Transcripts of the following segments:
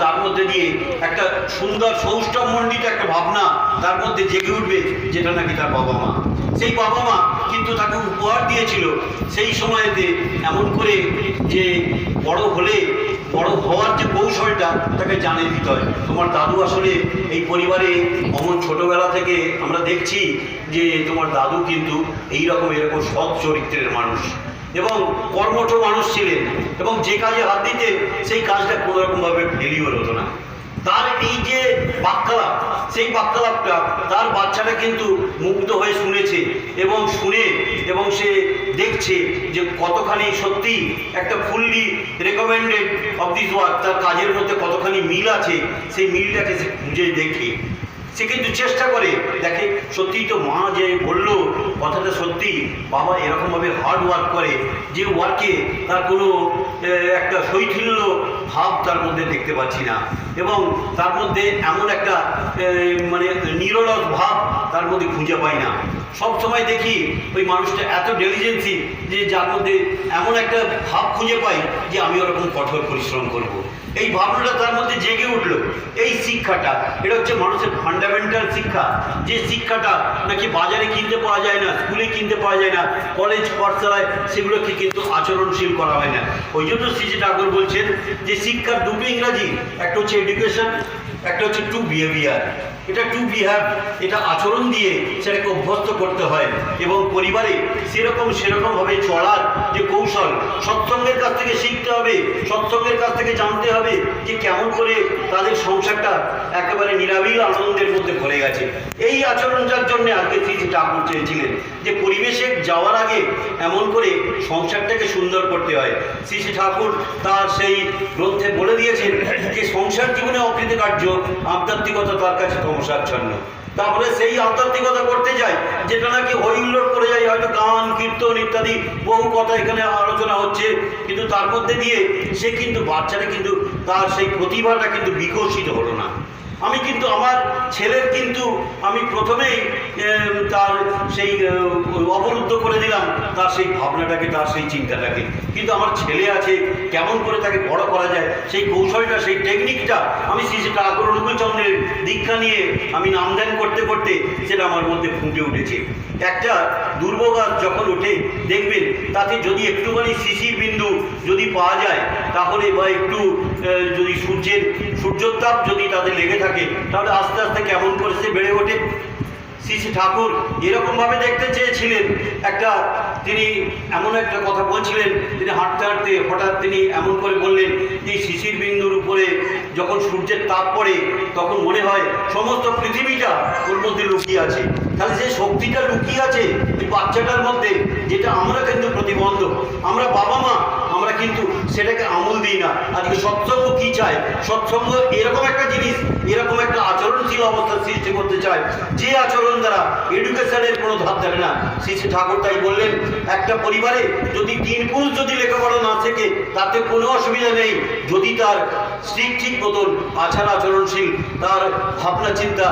তার মধ্যে দিয়ে একটা সুন্দর সৌষ্ঠবমণ্ডিত একটা ভাবনা তার মধ্যে জেগে উঠবে যেটা নাকি তার বাবা মা। সেই বাবা মা কিন্তু তাকে উপহার দিয়েছিল সেই সময়তে এমন করে যে বড় হলে, বড় হওয়ার যে কৌশলটা তাকে জানিয়ে দিতে হয়। তোমার দাদু আসলে এই পরিবারে অমন ছোটবেলা থেকে আমরা দেখছি যে তোমার দাদু কিন্তু এই রকম এরকম সৎ চরিত্রের মানুষ। এবং কর্মঠ মানুষ ছিলেন এবং যে কাজে হাত দিতে সেই কাজটা কোনো রকমভাবে ফেলিওর হতো না। তার এই যে বাক্যালাপ, সেই বাক্যালাপটা তার বাচ্চাটা কিন্তু মুগ্ধ হয়ে শুনেছে এবং শুনে এবং সে দেখছে যে কতখানি সত্যি একটা fully recommended of this work তার কাজের মধ্যে কতখানি মিল আছে, সেই মিলটাকে সে খুঁজে দেখে। সে কিন্তু চেষ্টা করে, দেখে সত্যিই তো মা যে বলল, কথাটা সত্যি, বাবা এরকমভাবে হার্ড ওয়ার্ক করে, যে ওয়ার্কে তার কোনো একটা শৈথিল্য ভাব তার মধ্যে দেখতে পাচ্ছি না এবং তার মধ্যে এমন একটা মানে নিরলস ভাব তার মধ্যে খুঁজে পাই না সব সময় দেখি ওই মানুষটা এত ডেলিজেন্সি যে যার মধ্যে এমন একটা ভাব খুঁজে পাই যে আমি ওরকম কঠোর পরিশ্রম করব। এই ভাবনাটা তার মধ্যে জেগে উঠল। এই শিক্ষাটা, এটা হচ্ছে মানুষের ফান্ডামেন্টাল শিক্ষা। যে শিক্ষাটা নাকি বাজারে কিনতে পাওয়া যায় না, স্কুলে কিনতে পাওয়া যায় না কলেজ পাঠশালায় সেগুলোকে কিন্তু আচরণশীল করা হয় না। ওই জন্য শ্রীজি ঠাকুর বলছেন যে শিক্ষার দুটো ইংরাজি, একটা হচ্ছে এডুকেশন একটা হচ্ছে টু বিহেভিয়ার এটা টু বিহেভ এটা আচরণ দিয়ে সেটাকে অভ্যস্ত করতে হয় এবং পরিবারে সেরকম সেরকমভাবে চলার যে কৌশল, সৎসঙ্গের কাছ থেকে শিখতে হবে, সৎসঙ্গের কাছ থেকে জানতে হবে যে কেমন করে তাদের সংসারটা একেবারে নিরাবিল আনন্দের মধ্যে ভরে গেছে। এই আচরণটার জন্য আজকে শ্রী শ্রী ঠাকুর চেয়েছিলেন যে পরিবেশে যাওয়ার আগে এমন করে সংসারটাকে সুন্দর করতে হয়। শ্রী ঠাকুর তার সেই গ্রন্থে বলে দিয়েছেন সংসার জীবনে অকৃতকার্য, আধ্যাত্মিকতা তার কাছে ধ্বংসাচ্ছন্ন তারপরে সেই আধ্যাত্মিকতা করতে যায় যেটা নাকি হৈল্লোড করে যায় হয়তো গান, কীর্তন ইত্যাদি বহু কথা এখানে আলোচনা হচ্ছে, কিন্তু তার মধ্যে দিয়ে সে কিন্তু বাচ্চারা কিন্তু, তার সেই প্রতিভাটা কিন্তু বিকশিত হলো না। আমি কিন্তু আমার ছেলের কিন্তু আমি প্রথমেই তার সেই অবরুদ্ধ করে দিলাম, তার সেই ভাবনাটাকে, তার সেই চিন্তাটাকে। কিন্তু আমার ছেলে আছে, কেমন করে তাকে বড় করা যায়, সেই কৌশলটা, সেই টেকনিকটা আমি শ্রী শ্রী ঠাকুর অনুকূলচন্দ্রের দীক্ষা নিয়ে আমি নামদান করতে করতে সেটা আমার মধ্যে ফুটে উঠেছে। একটা দুর্বগাছ যখন ওঠে, দেখবেন তাতে যদি একটুখানি শিশির বিন্দু যদি পাওয়া যায়, তাহলে বা একটু যদি সূর্যের সূর্যোত্তাপ যদি তাদের লেগে থাকে, তাহলে আস্তে আস্তে কেমন করে সে বেড়ে ওঠে? শ্রী ঠাকুর এরকমভাবে দেখতে চেয়েছিলেন। একটা তিনি এমন একটা কথা বলছিলেন, তিনি হাঁটতে হাঁটতে হঠাৎ তিনি এমন করে বললেন যে শিশির বিন্দুর উপরে যখন সূর্যের তাপ পড়ে, তখন মনে হয় সমস্ত পৃথিবীটা ওর মধ্যে লুকিয়ে আছে। তাহলে যে শক্তিটা লুকিয়ে আছে, এই বাচ্চাটার মধ্যে, যেটা আমরা কিন্তু প্রতিবন্ধক, আমরা বাবা মা আমরা কিন্তু সেটাকে আমল দিই না। আজকে সৎসঙ্গ কি চায়? সৎসঙ্গ এরকম একটা জিনিস, এরকম একটা আচরণশীল অবস্থা সৃষ্টি করতে চায়। যে আচরণ দ্বারা এডুকেশনের কোনো ধাপ দেবে না। শ্রী শ্রী ঠাকুর তাই বললেন, একটা পরিবারে যদি তিন পুরুষ যদি লেখাপড়া না শেখে, তাতে কোনো অসুবিধা নেই। যদি তার ঠিক মতন আচার আচরণশীল, তার ভাবনা চিন্তা,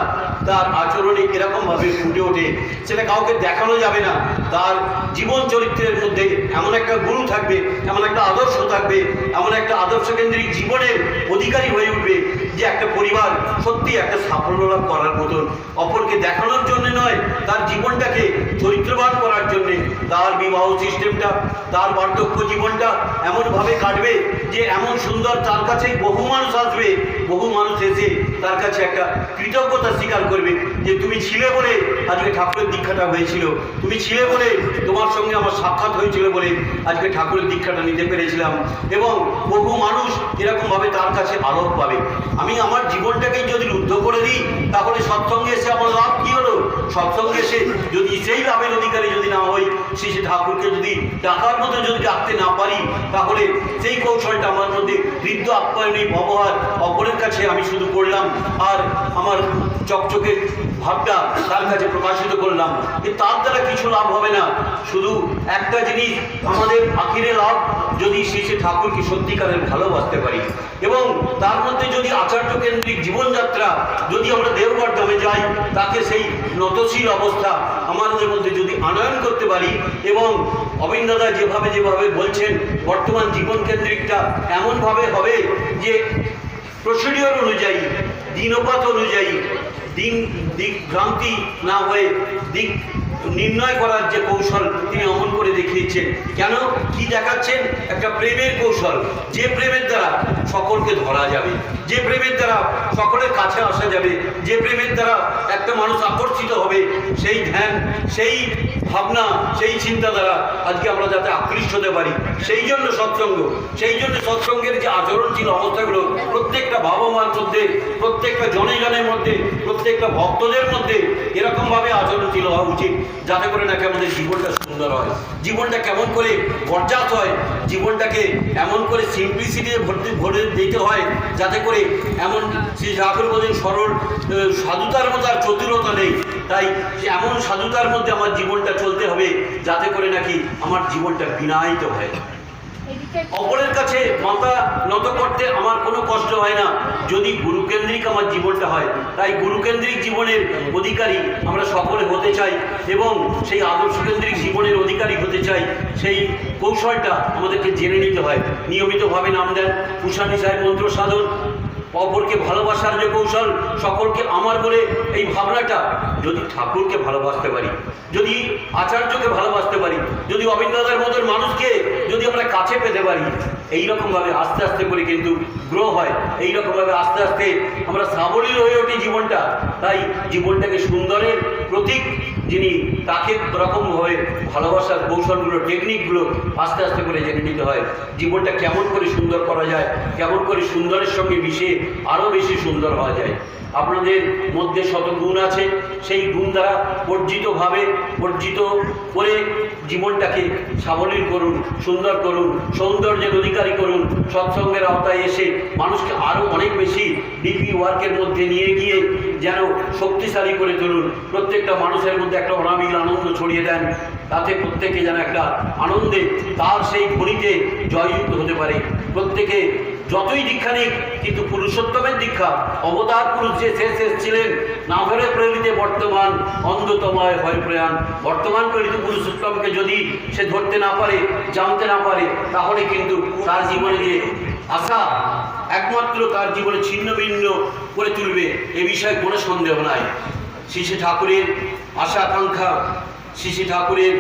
তার আচরণে এরকমভাবে ফুটে ওঠে। সেটা কাউকে দেখানো যাবে না। তার জীবন চরিত্রের মধ্যে এমন একটা গুরু থাকবে, এমন একটা আদর্শ থাকবে, এমন একটা আদর্শ কেন্দ্রিক জীবনের অধিকারী হয়ে উঠবে যে একটা পরিবার সত্যি একটা সাফল্য লাভ করার মতন। অপরকে দেখানোর জন্য নয়, তার জীবনটাকে চরিত্রবান করার জন্যে। তার বিবাহ সিস্টেমটা, তার বার্ধক্য জীবনটা এমনভাবে কাটবে যে এমন সুন্দর, তার কাছে বহু মানুষ আসবে। বহু মানুষ এসে তার কাছে একটা কৃতজ্ঞতা স্বীকার করবে যে তুমি ছিলে বলে আজকে ঠাকুরের দীক্ষাটা হয়েছিল। তুমি ছিলে বলে তোমার সঙ্গে আমার সাক্ষাৎ হয়েছিল বলে আজকে ঠাকুরের দীক্ষাটা নিতে পেরেছিলাম এবং বহু মানুষ এরকমভাবে তার কাছে আলোক পাবে। আমি আমার জীবনটাকেই যদি রুদ্ধ করে দিই, তাহলে সৎসঙ্গে এসে আমার লাভ কী হলো? সৎসঙ্গে এসে যদি সেই লাভের অধিকারী যদি না হই, শ্রী ঠাকুরকে যদি ডাকার মতো যদি ডাকতে না পারি, তাহলে সেই কৌশলটা আমার মধ্যে হৃদ্য আপ্যায়নী ব্যবহার অপরের কাছে আমি শুধু করলাম আর আমার চকচকে ভাবটা তার কাছে প্রকাশিত করলাম। যে তার দ্বারা কিছু লাভ হবে না। শুধু একটা জিনিস আমাদের আখিরে লাভ, যদি শ্রী ঠাকুরকে সত্যিকারের ভালোবাসতে পারি। এবং তার মধ্যে যদি আচার্য কেন্দ্রিক জীবনযাত্রা, যদি আমরা দেওঘর ধামে যাই, তাকে সেই নতশীল অবস্থা আমাদের মধ্যে যদি আনয়ন করতে পারি এবং অবিন দাদা যেভাবে যেভাবে বলছেন, বর্তমান জীবন কেন্দ্রিকটা এমনভাবে হবে যে প্রসিডিওর অনুযায়ী, দিনপাত অনুযায়ী দিন দিক ভ্রান্তি না হয়ে দিক নির্ণয় করার যে কৌশল তিনি অমন করে দেখিয়েছেন। কেন? কি দেখাচ্ছেন? একটা প্রেমের কৌশল। যে প্রেমের দ্বারা সকলকে ধরা যাবে, যে প্রেমের দ্বারা সকলের কাছে আসা যাবে, যে প্রেমের দ্বারা একটা মানুষ আকর্ষিত হবে, সেই ধ্যান, সেই ভাবনা, সেই চিন্তা দ্বারা আজকে আমরা যাতে আকৃষ্ট হতে পারি। সেই জন্য সৎসঙ্গ, সেই জন্য সৎসঙ্গের যে আচরণ ছিল অবস্থাগুলো বাবা মার মধ্যে, প্রত্যেকটা জনে জনের মধ্যে, প্রত্যেকটা ভক্তদের মধ্যে এরকমভাবে আচরণ ছিল হওয়া উচিত, যাতে করে নাকি আমাদের জীবনটা সুন্দর হয়। জীবনটা কেমন করে বরজাত হয়, জীবনটাকে এমন করে সিম্পলিসিটি ভর্তি, ভরে দিতে হয়, যাতে করে এমন শ্রী ঠাকুর বলেন সরল সাধুতার মতো আর চতুরতা নেই। তাই এমন সাধুতার মধ্যে আমার জীবনটা চলতে হবে, যাতে করে নাকি আমার জীবনটা বিনায়িত হয়। অপরের কাছে মাথা নত করতে আমার কোনো কষ্ট হয় না। যদি গুরুকেন্দ্রিক আমার জীবনটা হয়, তাই গুরুকেন্দ্রিক জীবনের অধিকারী আমরা সকলে হতে চাই এবং সেই আদর্শকেন্দ্রিক জীবনের অধিকারী হতে চাই। সেই কৌশলটা আমাদেরকে জেনে নিতে হয়। নিয়মিতভাবে নাম দেন কুষাণী সাহেব মন্ত্র সাধন, অপরকে ভালোবাসার যে কৌশল, সকলকে আমার বলে এই ভাবনাটা যদি ঠাকুরকে ভালোবাসতে পারি, যদি আচার্যকে ভালোবাসতে পারি, যদি অবিন্দাদার মতন মানুষকে যদি আমরা কাছে পেতে পারি, এইরকমভাবে আস্তে আস্তে করে কিন্তু গ্রো হয়, এইরকমভাবে আস্তে আস্তে আমরা সাবলীল হয়ে ওঠি জীবনটা। তাই জীবনটাকে সুন্দরের প্রতীক যিনি তাকে রকমভাবে ভালোবাসার কৌশলগুলো টেকনিকগুলো আস্তে আস্তে করে জেনে নিতে হয়, জীবনটা কেমন করে সুন্দর করা যায়, কেমন করে সুন্দরের সঙ্গে মিশে আরও বেশি সুন্দর হওয়া যায়। আপনাদের মধ্যে শত গুণ আছে, সেই গুণ দ্বারা অর্জিতভাবে অর্জিত করে জীবনটাকে সাবলীল করুন, সুন্দর করুন, সৌন্দর্যের অধিকারী করুন, সৎসঙ্গের আওতায় এসে মানুষকে আরও অনেক বেশি ডিপি ওয়ার্কের মধ্যে নিয়ে গিয়ে যেন শক্তিশালী করে তুলুন। প্রত্যেকটা মানুষের মধ্যে একটা অনাবিল আনন্দ ছড়িয়ে দেন। তাতে প্রত্যেকে যেন একটা আনন্দে তার সেই ঘড়িতে জয়যুক্ত হতে পারে। প্রত্যেকে যতই দীক্ষা নিক, কিন্তু পুরুষোত্তমের দীক্ষা, অবতার পুরুষ যে শেষ শেষ ছিলেন না ধরে প্রেরিতে বর্তমান অন্ধতময় হয় প্রয়াণ। বর্তমান প্রেরিত পুরুষোত্তমকে যদি সে ধরতে না পারে, জানতে না পারে, তাহলে কিন্তু তার জীবনে যে আশা একমাত্র তার জীবনে ছিন্ন ভিন্ন করে তুলবে, এ বিষয়ে কোনো সন্দেহ নাই। শ্রী ঠাকুরের আশা আকাঙ্ক্ষা শ্রী ঠাকুরের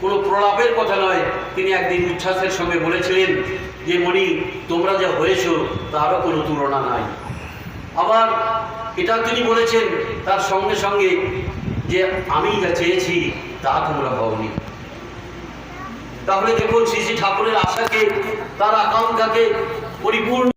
কোনো প্রলাপের কথা নয়। তিনি একদিন উচ্ছ্বাসের সঙ্গে বলেছিলেন যে, মণি, তোমরা যা হয়েছ, তারও কোনো তুলনা নাই। আবার এটা তিনি বলেছেন তার সঙ্গে সঙ্গে যে আমি যা চেয়েছি, তা তোমরা হওনি তাহলে দেখুন শ্রী ঠাকুরের আশাকে তার আকাঙ্ক্ষাকে পরিপূর্ণ